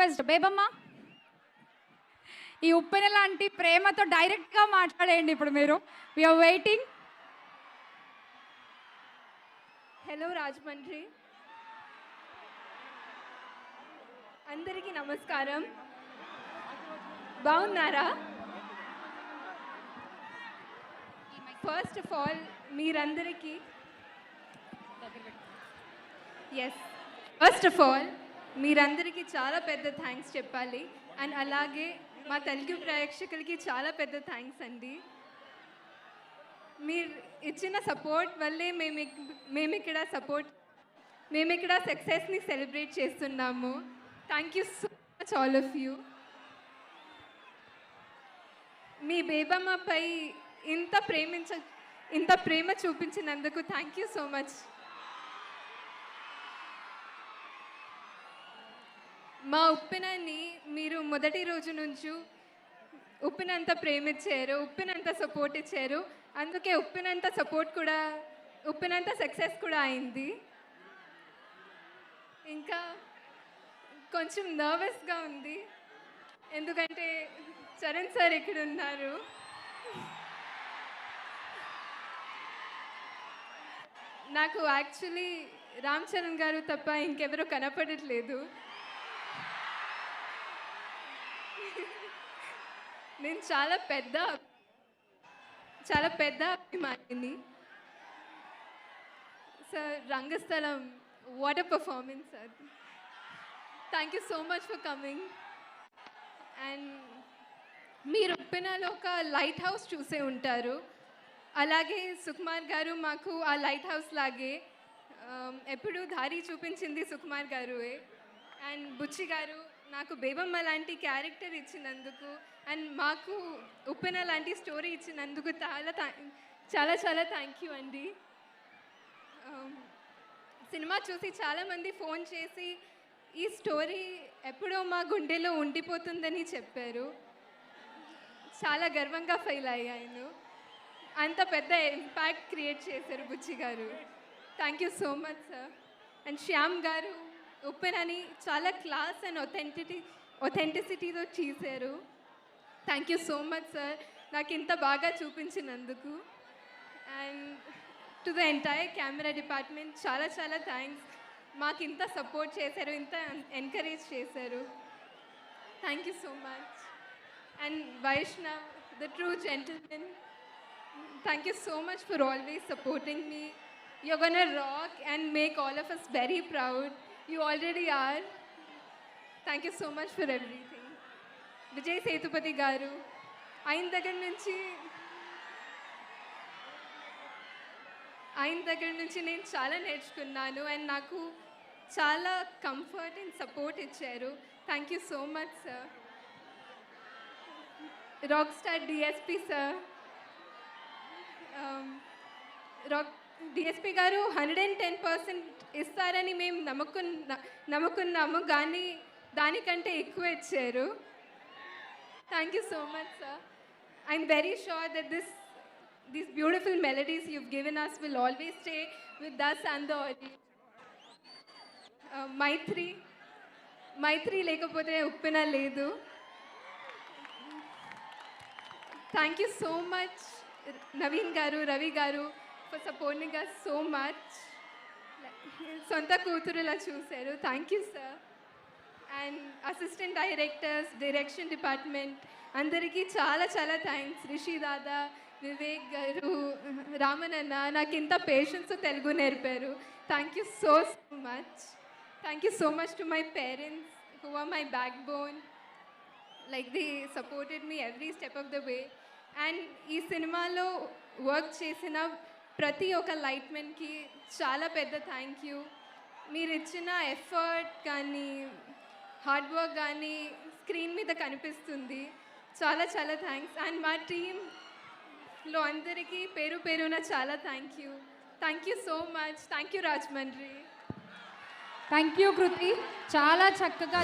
Request Bebamma ఈ ఉప్పెన లాంటి ప్రేమతో డైరెక్ట్గా మాట్లాడేయండి ఇప్పుడు మీరు. We're waiting hello Rajahmundry. అందరికీ నమస్కారం. బాగున్నారా? ఫస్ట్ ఆఫ్ ఆల్ మీరందరికీ ఎస్ ఫస్ట్ ఆఫ్ ఆల్ మీరందరికీ చాలా పెద్ద థ్యాంక్స్ చెప్పాలి. అండ్ అలాగే మా తెలుగు ప్రేక్షకులకి చాలా పెద్ద థ్యాంక్స్ అండి. మీరు ఇచ్చిన సపోర్ట్ వల్లే మేము మేము ఇక్కడ సపోర్ట్ మేము ఇక్కడ సక్సెస్ని సెలబ్రేట్ చేస్తున్నాము. Thank you so much all of you మీ బేబమ్మపై ఇంత ప్రేమించ ఇంత ప్రేమ చూపించినందుకు థ్యాంక్ యూ సో మచ్ మా ఉప్పెనాన్ని మీరు మొదటి రోజు నుంచి ఉప్పినంత ప్రేమించారు ఉప్పినంత సపోర్ట్ ఇచ్చారు. అందుకే ఉప్పినంత సపోర్ట్ కూడా ఉప్పినంత సక్సెస్ కూడా అయింది. ఇంకా కొంచెం నర్వస్గా ఉంది. ఎందుకంటే చరణ్ సార్ ఇక్కడ ఉన్నారు. నాకు యాక్చువల్లీ రామ్ చరణ్ గారు తప్ప ఇంకెవరూ కనపడట్లేదు. నేను చాలా పెద్ద చాలా పెద్ద అభిమానిని. Sir Rangasthalam what a performance sir thank you so much for coming and మీరు ఉప్పెనలో ఒక లైట్ హౌస్ చూసే ఉంటారు. అలాగే సుకుమార్ గారు మాకు ఆ లైట్ హౌస్ లాగే um, ఎప్పుడు దారి చూపించింది సుకుమార్ గారువే. అండ్ బుచ్చి గారు నాకు బేబమ్మ లాంటి క్యారెక్టర్ ఇచ్చినందుకు అండ్ మాకు ఉప్పెన లాంటి స్టోరీ ఇచ్చినందుకు చాలా థా- చాలా చాలా థ్యాంక్ యూ అండి. Um, సినిమా చూసి చాలామంది ఫోన్ చేసి ఈ స్టోరీ ఎప్పుడో మా గుండెలో ఉండిపోతుందని చెప్పారు. చాలా గర్వంగా ఫీల్ అయ్యాను. అంత పెద్ద ఇంపాక్ట్ క్రియేట్ చేశారు Buchi garu. Thank you so much sir and Shyam garu ఉప్పెనని చాలా క్లాస్ అండ్ ఒథెంటిటీ ఒథెంటిసిటీతో చేశారు. Thank you so much sir నాకు ఇంత బాగా చూపించినందుకు. And to the entire camera department చాలా చాలా థ్యాంక్స్ మాకు ఇంత సపోర్ట్ చేశారు ఇంత ఎంకరేజ్ చేశారు. Thank you so much and Vaishnav the true gentlemen thank you so much for always supporting me you a rock and make all of us very proud you already are thank you so much for everything Vijay Sethupathi garu ఆయన దగ్గర నుంచి ఆయన దగ్గర నుంచి నేను చాలా నేర్చుకున్నాను and నాకు చాలా కంఫర్ట్ అండ్ సపోర్ట్ ఇచ్చారు. Thank you so much sir rock star DSP sir rock DSP garu hundred and ten percent ఇస్తారని మేము నమ్ముకున్న నమ్ముకున్నాము. కానీ దానికంటే ఎక్కువ ఇచ్చారు. Thank you so much sir I'm very sure that this these beautiful melodies you given us will always stay with thus and the audience Mythri Mythri లేకపోతే ఉప్పిన లేదు. Thank you so much Naveen garu Ravi garu. For supporting us so much సొంత కూతురులా చూశారు. Thank you sir and assistant directors direction department అందరికీ చాలా చాలా thanks Rishi దాదా వివేక్ గారు రామనన్న నాకు ఇంత పేషెన్స్ తెలుగు నేర్పారు. Thank you so so much thank you so much to my parents who are my backbone like the supported me every step of the way and ఈ సినిమాలో work చేసిన ప్రతి ఒక్క లైట్మెన్కి చాలా పెద్ద థ్యాంక్ యూ. మీరు ఇచ్చిన ఎఫర్ట్ కానీ హార్డ్ వర్క్ కానీ స్క్రీన్ మీద కనిపిస్తుంది. చాలా చాలా థ్యాంక్స్. అండ్ మా టీంలో అందరికీ పేరు పేరున చాలా thank you. Thank you so much. Thank you Rajahmundry. Thank you Kriti. చాలా చక్కగా